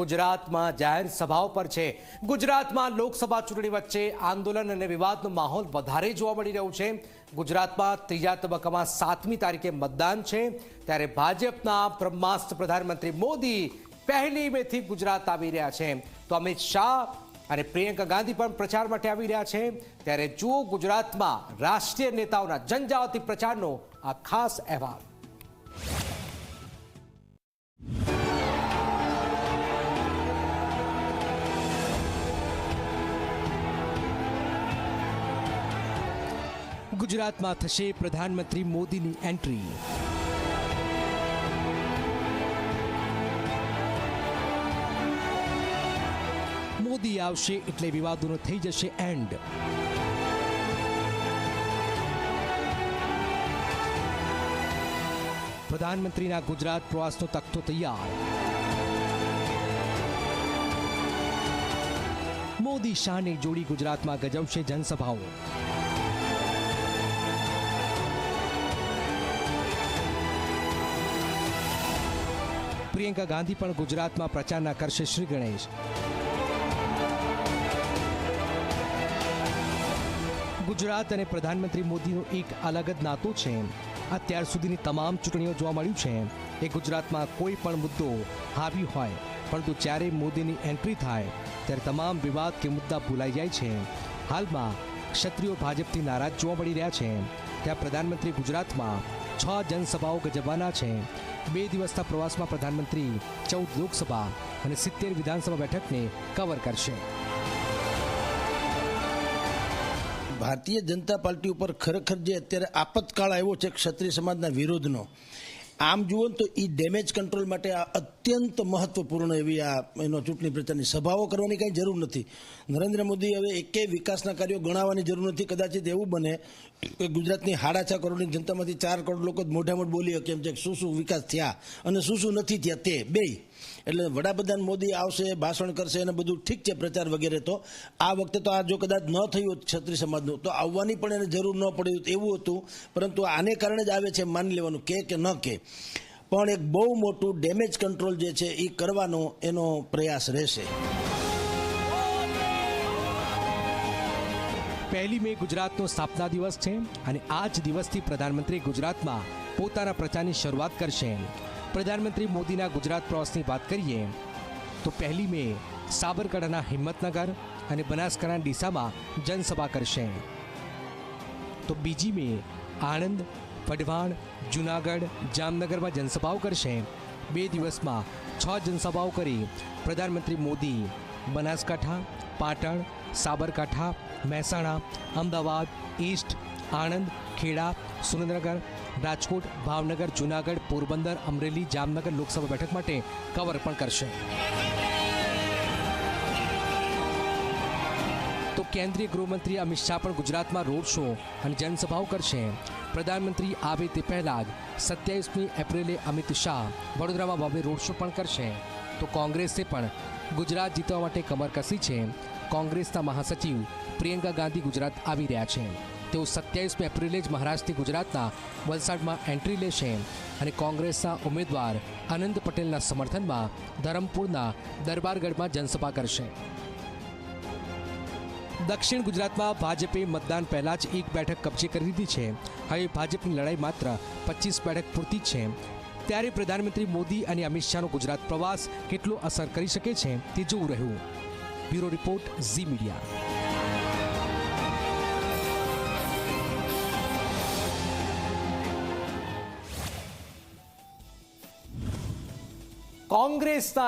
ગુજરાતમાં જાહેર સભાઓ પર છે. ગુજરાતમાં લોકસભા ચૂંટણી વચ્ચે આંદોલન અને વિવાદનો માહોલ વધારે જોવા મળી રહ્યો છે. ગુજરાતમાં ત્રીજા તબક્કામાં સાતમી તારીખે મતદાન છે. ત્યારે ભાજપના બ્રહ્માસ્ત્ર પ્રધાનમંત્રી મોદી પહેલી મેથી ગુજરાત આવી રહ્યા છે. તો અમિત શાહ અને પ્રિયંકા ગાંધી પણ પ્રચાર માટે આવી રહ્યા છે. ત્યારે જુઓ ગુજરાતમાં રાષ્ટ્રીય નેતાઓના જનજાતિ પ્રચારનો આ ખાસ અહેવાલ. ગુજરાતમાં થશે પ્રધાનમંત્રી મોદીની એન્ટ્રી. મોદી આવશે એટલે વિવાદોનો થઈ જશે એન્ડ. પ્રધાનમંત્રીના ગુજરાત પ્રવાસનો તખતો તૈયાર. મોદી શાહને જોડી ગુજરાતમાં ગજવશે જનસભાઓ. પ્રિયંકા ગાંધી પણ ગુજરાતમાં પ્રચારના કરશે શ્રી ગણેશ. ગુજરાત અને પ્રધાનમંત્રી મોદીનો એક અલગ જ નાતો છે. અત્યાર સુધીની તમામ ચૂંટણીઓ જોવા મળ્યું છે. એ ગુજરાતમાં કોઈ પણ મુદ્દો હાવી હોય, પરંતુ જ્યારે મોદીની એન્ટ્રી થાય, ત્યારે તમામ વિવાદ કે મુદ્દા ભૂલાઈ જાય છે. હાલમાં ક્ષત્રિયો ભાજપથી નારાજ જોવા મળી રહ્યા છે. ત્યાં પ્રધાનમંત્રી ગુજરાતમાં છ જનસભાઓ ગજવાના છે. બે દિવસના પ્રવાસમાં પ્રધાનમંત્રી ચૌદ લોકસભા અને સિત્તેર વિધાનસભા બેઠકને કવર કરશે. ભારતીય જનતા પાર્ટી ઉપર ખરેખર જે અત્યારે આપતકાળ આવ્યો છે ક્ષત્રિય સમાજના વિરોધનો આમ જુઓ તો એ ડેમેજ કંટ્રોલ માટે આ અત્યંત મહત્વપૂર્ણ એવી આ એનો ચૂંટણી પ્રચારની સભાઓ કરવાની કાંઈ જરૂર નથી. નરેન્દ્ર મોદી હવે એકેય વિકાસના કાર્યો ગણાવવાની જરૂર નથી. કદાચિત એવું બને કે ગુજરાતની સાડા છ કરોડની જનતામાંથી ચાર કરોડ લોકો જ મોઢા મોઢ બોલી શકે એમ છે શું શું વિકાસ થયા અને શું શું નથી થયા તે. બેય. એટલે વડાપ્રધાન મોદી આવશે, ભાષણ કરશે અને બધું ઠીક છે પ્રચાર વગેરે તો. આ વખતે તો આ જો કદાચ ન થયું ક્ષત્રિય સમાજનું, તો આવવાની પણ એને જરૂર ન પડી એવું હતું. પરંતુ આને કારણે જ આવે છે માની લેવાનું કે કે ન કે. પણ એક બહુ મોટું ડેમેજ કંટ્રોલ જે છે એ કરવાનો એનો પ્રયાસ રહેશે. પહેલી મે ગુજરાતનો સ્થાપના દિવસ છે અને આ જ દિવસથી પ્રધાનમંત્રી ગુજરાતમાં પોતાના પ્રચારની શરૂઆત કરશે. પ્રધાનમંત્રી મોદીના ગુજરાત પ્રવાસની વાત કરીએ, તો પહેલી મે સાબરકાંઠાના હિંમતનગર અને બનાસકાંઠાના ડીસામાં જનસભા કરશે. તો બીજી મે આણંદ, વઢવાણ, જુનાગઢ, જામનગરમાં જનસભાઓ કરશે. બે દિવસમાં છ જનસભાઓ કરી પ્રધાનમંત્રી મોદી બનાસકાંઠા, પાટણ, સાબરકાંઠા, મહેસાણા, અમદાવાદ, ઈસ્ટ આણંદ, ખેડા, સુરેન્દ્રનગર, રાજકોટ, ભાવનગર, જુનાગઢ, પોરબંદર, અમરેલી, જામનગર લોકસભા બેઠક માટે કવર પણ કરશે. તો કેન્દ્રીય ગૃહમંત્રી અમિત શાહ પણ ગુજરાતમાં રોડ શો અને જનસભાઓ કરશે. પ્રધાનમંત્રી આવે તે પહેલા જ સત્યાવીસમી એપ્રિલે અમિત શાહ વડોદરામાં ભવ્ય રોડ શો પણ કરશે. તો કોંગ્રેસે પણ ગુજરાત જીતવા માટે કમર કસી છે. કોંગ્રેસના મહાસચિવ પ્રિયંકા ગાંધી ગુજરાત આવી રહ્યા છે. તેઓ સત્યાવીસમી એપ્રિલે જ મહારાષ્ટ્રથી ગુજરાતના વલસાડમાં એન્ટ્રી લેશે અને કોંગ્રેસના ઉમેદવાર આનંદ પટેલના સમર્થનમાં ધરમપુરના દરબારગઢમાં જનસભા કરશે. દક્ષિણ ગુજરાતમાં ભાજપે મતદાન પહેલાં જ એક બેઠક કબજે કરી દીધી છે. હવે ભાજપની લડાઈ માત્ર પચીસ બેઠક પૂરતી છે. ત્યારે પ્રધાનમંત્રી મોદી અને અમિત શાહનો ગુજરાત પ્રવાસ કેટલો અસર કરી શકે છે તે જોવું રહ્યું. ब्यूरो रिपोर्ट जी मीडिया ಕಾಂಗ್ರೆಸ್ನ